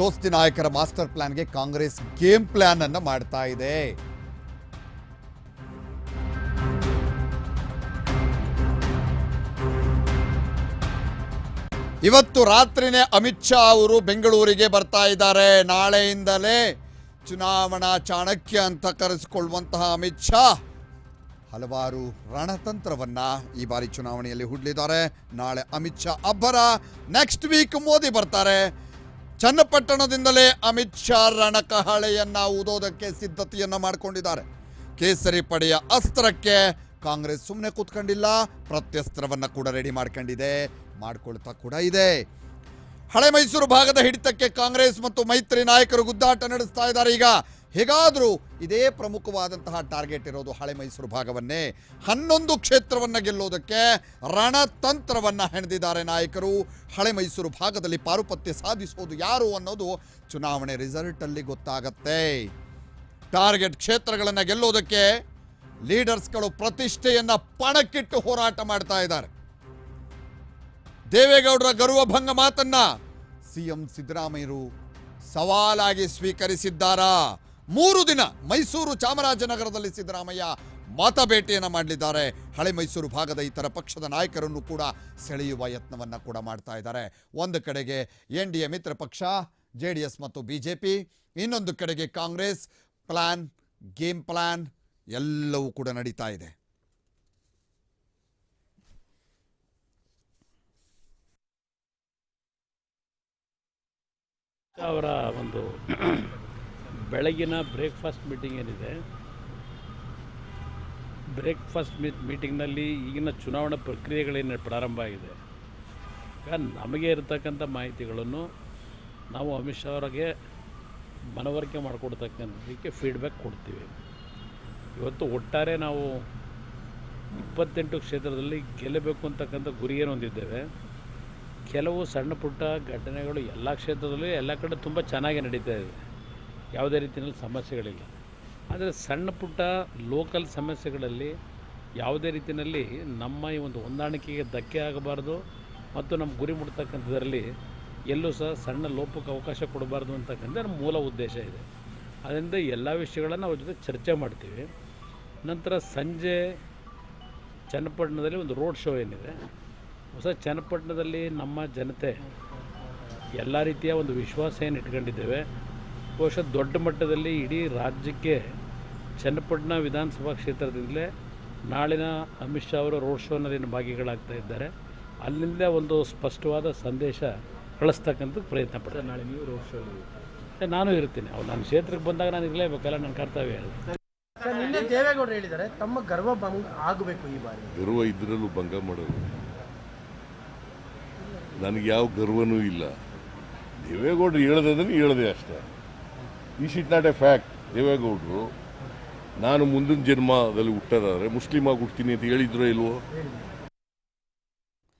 ದೋಸ್ತಿ ನಾಯಕರ ಮಾಸ್ಟರ್ ಪ್ಲಾನ್ಗೆ ಕಾಂಗ್ರೆಸ್ ಗೇಮ್ ಪ್ಲಾನ್ ಅನ್ನು ಮಾಡ್ತಾ ಇದೆ. ಇವತ್ತು ರಾತ್ರಿನೇ ಅಮಿತ್ ಶಾ ಅವರು ಬೆಂಗಳೂರಿಗೆ ಬರ್ತಾ ಇದ್ದಾರೆ. ನಾಳೆಯಿಂದಲೇ ಚುನಾವಣಾ ಚಾಣಕ್ಯ ಅಂತ ಕರೆಸಿಕೊಳ್ಳುವಂತಹ ಅಮಿತ್ ಶಾ ಹಲವಾರು ರಣತಂತ್ರವನ್ನ ಈ ಬಾರಿ ಚುನಾವಣೆಯಲ್ಲಿ ಹುಡ್ಲಿದ್ದಾರೆ. ನಾಳೆ ಅಮಿತ್ ಶಾ ಅಬ್ಬರ ನೆಕ್ಸ್ಟ್ ವೀಕ್ ಮೋದಿ ಬರ್ತಾರೆ. ಚನ್ನಪಟ್ಟಣದಿಂದಲೇ ಅಮಿತ್ ಶಾ ರಣಕಹಳೆಯನ್ನ ಊದೋದಕ್ಕೆ ಸಿದ್ಧತೆಯನ್ನ ಮಾಡಿಕೊಂಡಿದ್ದಾರೆ. ಕೇಸರಿ ಪಡೆಯ ಅಸ್ತ್ರಕ್ಕೆ ಕಾಂಗ್ರೆಸ್ ಸುಮ್ಮನೆ ಕೂತ್ಕೊಂಡಿಲ್ಲ. ಪ್ರತ್ಯಸ್ತ್ರವನ್ನ ಕೂಡ ರೆಡಿ ಮಾಡ್ಕೊಂಡಿದೆ. ಮಾಡ್ಕೊಳ್ತಾ ಕೂಡ ಇದೆ. ಹಳೆ ಮೈಸೂರು ಭಾಗದ ಹಿಡಿತಕ್ಕೆ ಕಾಂಗ್ರೆಸ್ ಮತ್ತು ಮೈತ್ರಿ ನಾಯಕರು ಗುದ್ದಾಟ ನಡೆಸ್ತಾ ಇದ್ದಾರೆ. ಈಗ ಹೇಗಾದರೂ ಇದೇ ಪ್ರಮುಖವಾದಂತಹ ಟಾರ್ಗೆಟ್ ಇರೋದು ಹಳೆ ಮೈಸೂರು ಭಾಗವನ್ನೇ. ಹನ್ನೊಂದು ಕ್ಷೇತ್ರವನ್ನು ಗೆಲ್ಲೋದಕ್ಕೆ ರಣತಂತ್ರವನ್ನು ಹೆಣೆದಿದ್ದಾರೆ ನಾಯಕರು. ಹಳೆ ಮೈಸೂರು ಭಾಗದಲ್ಲಿ ಪಾರುಪತ್ಯ ಸಾಧಿಸೋದು ಯಾರು ಅನ್ನೋದು ಚುನಾವಣೆ ರಿಸಲ್ಟಲ್ಲಿ ಗೊತ್ತಾಗತ್ತೆ. ಟಾರ್ಗೆಟ್ ಕ್ಷೇತ್ರಗಳನ್ನು ಗೆಲ್ಲೋದಕ್ಕೆ ಲೀಡರ್ಸ್ಗಳು ಪ್ರತಿಷ್ಠೆಯನ್ನು ಪಣಕ್ಕಿಟ್ಟು ಹೋರಾಟ ಮಾಡ್ತಾ ಇದ್ದಾರೆ. ದೇವೇಗೌಡರ ಗರ್ವಭಂಗ ಮಾತನ್ನ ಸಿಎಂ ಸಿದ್ದರಾಮಯ್ಯರು ಸವಾಲಾಗಿ ಸ್ವೀಕರಿಸಿದ್ದಾರಾ? ಮೂರು ದಿನ ಮೈಸೂರು ಚಾಮರಾಜನಗರದಲ್ಲಿ ಸಿದ್ದರಾಮಯ್ಯ ಮತ ಭೇಟಿಯನ್ನು ಮಾಡಲಿದ್ದಾರೆ. ಹಳೆ ಮೈಸೂರು ಭಾಗದ ಇತರ ಪಕ್ಷದ ನಾಯಕರನ್ನು ಕೂಡ ಸೆಳೆಯುವ ಯತ್ನವನ್ನ ಕೂಡ ಮಾಡ್ತಾ ಇದ್ದಾರೆ. ಒಂದು ಕಡೆಗೆ ಎನ್ ಡಿ ಎ ಮಿತ್ರ ಪಕ್ಷ, ಜೆ ಮತ್ತು ಬಿ ಇನ್ನೊಂದು ಕಡೆಗೆ ಕಾಂಗ್ರೆಸ್, ಪ್ಲಾನ್, ಗೇಮ್ ಪ್ಲಾನ್ ಎಲ್ಲವೂ ಕೂಡ ನಡೀತಾ ಇದೆ. ಅವರ ಒಂದು ಬೆಳಗಿನ ಬ್ರೇಕ್ಫಾಸ್ಟ್ ಮೀಟಿಂಗ್ ಏನಿದೆ, ಬ್ರೇಕ್ಫಾಸ್ಟ್ ಮೀಟ್ ಮೀಟಿಂಗ್ನಲ್ಲಿ ಈಗಿನ ಚುನಾವಣಾ ಪ್ರಕ್ರಿಯೆಗಳೇನು ಪ್ರಾರಂಭ ಆಗಿದೆ. ನಮಗೆ ಇರತಕ್ಕಂಥ ಮಾಹಿತಿಗಳನ್ನು ನಾವು ಅಮಿತ್ ಶಾ ಅವರಿಗೆ ಮನವರಿಕೆ ಮಾಡಿಕೊಡ್ತಕ್ಕಂಥದ್ದಕ್ಕೆ ಫೀಡ್ಬ್ಯಾಕ್ ಕೊಡ್ತೀವಿ. ಇವತ್ತು ಒಟ್ಟಾರೆ ನಾವು ಇಪ್ಪತ್ತೆಂಟು ಕ್ಷೇತ್ರದಲ್ಲಿ ಗೆಲ್ಲಬೇಕು ಅಂತಕ್ಕಂಥ ಗುರಿಯನ್ನು ಹೊಂದಿದ್ದೇವೆ. ಕೆಲವು ಸಣ್ಣ ಪುಟ್ಟ ಘಟನೆಗಳು ಎಲ್ಲ ಕ್ಷೇತ್ರದಲ್ಲೂ ಎಲ್ಲ ಕಡೆ ತುಂಬ ಚೆನ್ನಾಗಿ ನಡೀತಾ ಇದೆ. ಯಾವುದೇ ರೀತಿಯಲ್ಲಿ ಸಮಸ್ಯೆಗಳಿಲ್ಲ. ಆದರೆ ಸಣ್ಣ ಪುಟ್ಟ ಲೋಕಲ್ ಸಮಸ್ಯೆಗಳಲ್ಲಿ ಯಾವುದೇ ರೀತಿಯಲ್ಲಿ ನಮ್ಮ ಈ ಒಂದು ಹೊಂದಾಣಿಕೆಗೆ ಧಕ್ಕೆ ಆಗಬಾರ್ದು ಮತ್ತು ನಮ್ಮ ಗುರಿ ಮುಟ್ತಕ್ಕಂಥದ್ರಲ್ಲಿ ಎಲ್ಲೂ ಸಹ ಸಣ್ಣ ಲೋಪಕ್ಕೆ ಅವಕಾಶ ಕೊಡಬಾರ್ದು ಅಂತಕ್ಕಂಥ ನಮ್ಮ ಮೂಲ ಉದ್ದೇಶ ಇದೆ. ಅದರಿಂದ ಎಲ್ಲ ವಿಷಯಗಳನ್ನು ಅವ್ರ ಜೊತೆ ಚರ್ಚೆ ಮಾಡ್ತೀವಿ. ನಂತರ ಸಂಜೆ ಚನ್ನಪಟ್ಟಣದಲ್ಲಿ ಒಂದು ರೋಡ್ ಶೋ ಏನಿದೆ. ಹೊಸ ಚನ್ನಪಟ್ಟಣದಲ್ಲಿ ನಮ್ಮ ಜನತೆ ಎಲ್ಲ ರೀತಿಯ ಒಂದು ವಿಶ್ವಾಸ ಏನು ಇಟ್ಕೊಂಡಿದ್ದೇವೆ ಬಹುಶಃ ದೊಡ್ಡ ಮಟ್ಟದಲ್ಲಿ ಇಡೀ ರಾಜ್ಯಕ್ಕೆ ಚನ್ನಪಟ್ಟಣ ವಿಧಾನಸಭಾ ಕ್ಷೇತ್ರದಿಂದಲೇ ನಾಳಿನ ಅಮಿತ್ ಶಾ ಅವರು ರೋಡ್ ಶೋನಲ್ಲಿ ಭಾಗಿಗಳಾಗ್ತಾ ಇದ್ದಾರೆ ಅಲ್ಲಿಂದ ಒಂದು ಸ್ಪಷ್ಟವಾದ ಸಂದೇಶ ಕಳಿಸ್ತಕ್ಕಂಥದ್ದು ಪ್ರಯತ್ನ ಪಡ್ತಾರೆ ನಾಳೆ ನೀವು ರೋಡ್ ಶೋ ನಾನು ಇರ್ತೀನಿ. ಅವ್ರು ನನ್ನ ಕ್ಷೇತ್ರಕ್ಕೆ ಬಂದಾಗ ನಾನು ಇರಲೇಬೇಕಲ್ಲ ನನ್ನ ಕರ್ತವ್ಯ ನಿನ್ನೆ ದೇವೇಗೌಡರು ಹೇಳಿದ್ದಾರೆ ತಮ್ಮ ಗರ್ವ ಭಂಗ ಆಗಬೇಕು ಈ ಬಾರಿ. ಗರ್ವ ಇದ್ರಲ್ಲೂ ಭಂಗ ಮಾಡೋದು ನನಗೆ ಯಾವ ಗರ್ವನೂ ಇಲ್ಲ. ದೇವೇಗೌಡರು ಹೇಳ್ದದನ್ನು ಹೇಳದೆ ಅಷ್ಟೇ. ಈ ಇಟ್ ನಾಟ್ ಎ ಫ್ಯಾಕ್ಟ್ ದೇವೇಗೌಡರು, ನಾನು ಮುಂದಿನ ಜನ್ಮದಲ್ಲಿ ಹುಟ್ಟದಾದ್ರೆ ಮುಸ್ಲಿಮ್ ಆಗಿ ಹುಡ್ತೀನಿ ಅಂತ ಹೇಳಿದ್ರೋ ಇಲ್ವೋ?